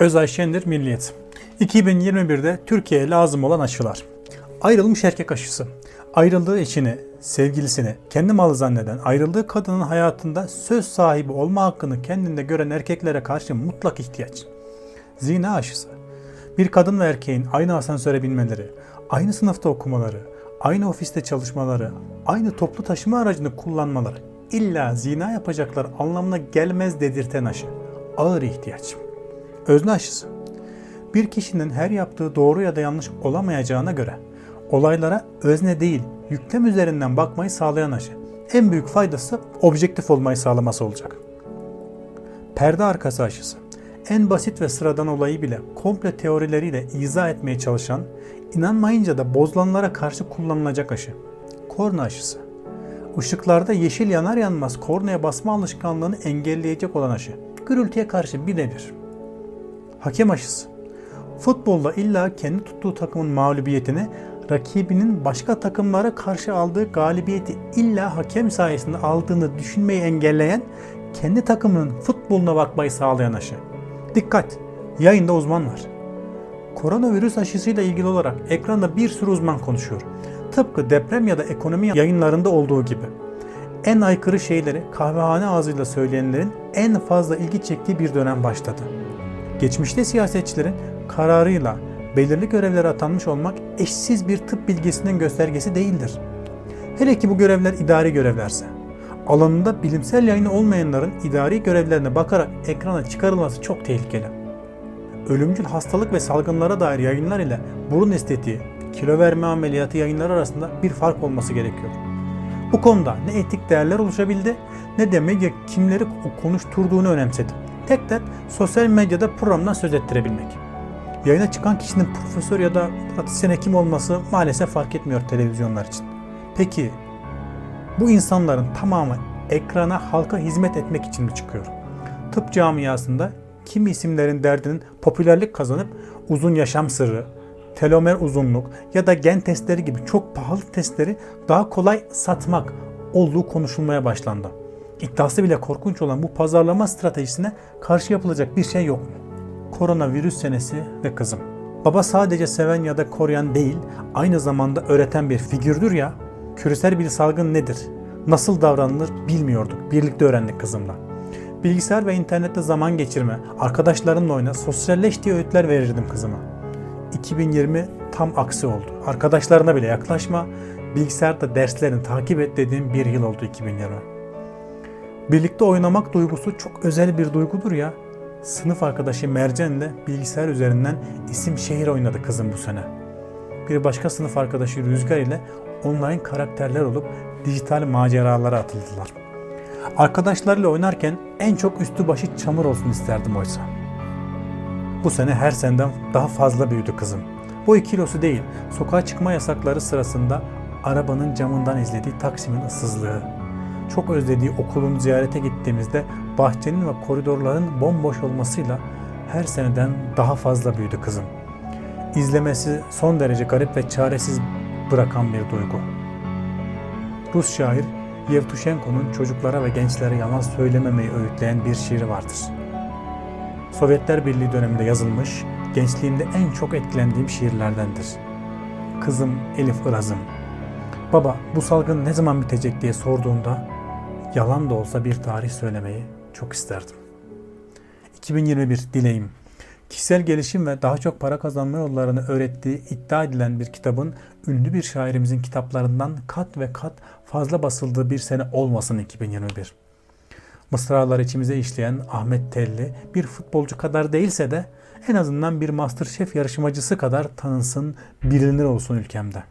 Özay Şendir Milliyet 2021'de Türkiye'ye lazım olan aşılar. Ayrılmış erkek aşısı. Ayrıldığı eşini, sevgilisini kendi malı zanneden, ayrıldığı kadının hayatında söz sahibi olma hakkını kendinde gören erkeklere karşı mutlak ihtiyaç. Zina aşısı. Bir kadın ve erkeğin aynı asansöre binmeleri, aynı sınıfta okumaları, aynı ofiste çalışmaları, aynı toplu taşıma aracını kullanmaları illa zina yapacaklar anlamına gelmez dedirten aşı. Ağır ihtiyaç. Özne aşısı. Bir kişinin her yaptığı doğru ya da yanlış olamayacağına göre olaylara özne değil yüklem üzerinden bakmayı sağlayan aşı. En büyük faydası objektif olmayı sağlaması olacak. Perde arkası aşısı. En basit ve sıradan olayı bile komple teorileriyle izah etmeye çalışan, inanmayınca da bozulanlara karşı kullanılacak aşı. Korna aşısı. Işıklarda yeşil yanar yanmaz kornaya basma alışkanlığını engelleyecek olan aşı. Gürültüye karşı birebir. Hakem aşısı. Futbolda illa kendi tuttuğu takımın mağlubiyetini, rakibinin başka takımlara karşı aldığı galibiyeti illa hakem sayesinde aldığını düşünmeyi engelleyen, kendi takımının futboluna bakmayı sağlayan aşı. Dikkat! Yayında uzman var. Koronavirüs aşısıyla ilgili olarak ekranda bir sürü uzman konuşuyor. Tıpkı deprem ya da ekonomi yayınlarında olduğu gibi. En aykırı şeyleri kahvehane ağzıyla söyleyenlerin en fazla ilgi çektiği bir dönem başladı. Geçmişte siyasetçilerin kararıyla belirli görevlere atanmış olmak eşsiz bir tıp bilgisinin göstergesi değildir. Hele ki bu görevler idari görevlerse. Alanında bilimsel yayını olmayanların idari görevlerine bakarak ekrana çıkarılması çok tehlikeli. Ölümcül hastalık ve salgınlara dair yayınlar ile burun estetiği, kilo verme ameliyatı yayınları arasında bir fark olması gerekiyor. Bu konuda ne etik değerler oluşabildi ne de medya kimleri konuşturduğunu önemsedi. Tek dert sosyal medyada programdan söz ettirebilmek. Yayına çıkan kişinin profesör ya da pratisyen hekim olması maalesef fark etmiyor televizyonlar için. Peki bu insanların tamamı ekrana halka hizmet etmek için mi çıkıyor? Tıp camiasında kimi isimlerin derdinin popülerlik kazanıp uzun yaşam sırrı, telomer uzunluk ya da gen testleri gibi çok pahalı testleri daha kolay satmak olduğu konuşulmaya başlandı. İddiası bile korkunç olan bu pazarlama stratejisine karşı yapılacak bir şey yok mu? Koronavirüs senesi ve kızım. Baba sadece seven ya da koruyan değil, aynı zamanda öğreten bir figürdür ya. Küresel bir salgın nedir? Nasıl davranılır bilmiyorduk. Birlikte öğrendik kızımla. Bilgisayar ve internette zaman geçirme, arkadaşlarınla oyna, sosyalleş diye öğütler verirdim kızıma. 2020 tam aksi oldu. Arkadaşlarına bile yaklaşma, bilgisayarda derslerini takip et dediğim bir yıl oldu 2020. Birlikte oynamak duygusu çok özel bir duygudur ya. Sınıf arkadaşı Mercan ile bilgisayar üzerinden isim şehir oynadı kızım bu sene. Bir başka sınıf arkadaşı Rüzgar ile online karakterler olup dijital maceralara atıldılar. Arkadaşlarıyla oynarken en çok üstü başı çamur olsun isterdim oysa. Bu sene her senden daha fazla büyüdü kızım. İki kilosu değil, sokağa çıkma yasakları sırasında arabanın camından izlediği Taksim'in ıssızlığı. Çok özlediği okulunu ziyarete gittiğimizde bahçenin ve koridorların bomboş olmasıyla her seneden daha fazla büyüdü kızım. İzlemesi son derece garip ve çaresiz bırakan bir duygu. Rus şair Yevtushenko'nun çocuklara ve gençlere yalan söylememeyi öğütleyen bir şiiri vardır. Sovyetler Birliği döneminde yazılmış, gençliğimde en çok etkilendiğim şiirlerdendir. Kızım Elif Iraz'ım. Baba bu salgın ne zaman bitecek diye sorduğunda yalan da olsa bir tarih söylemeyi çok isterdim. 2021 dileğim. Kişisel gelişim ve daha çok para kazanma yollarını öğrettiği iddia edilen bir kitabın ünlü bir şairimizin kitaplarından kat ve kat fazla basıldığı bir sene olmasın 2021. Mısralar içimize işleyen Ahmet Telli bir futbolcu kadar değilse de en azından bir Masterchef yarışmacısı kadar tanınsın, bilinir olsun ülkemde.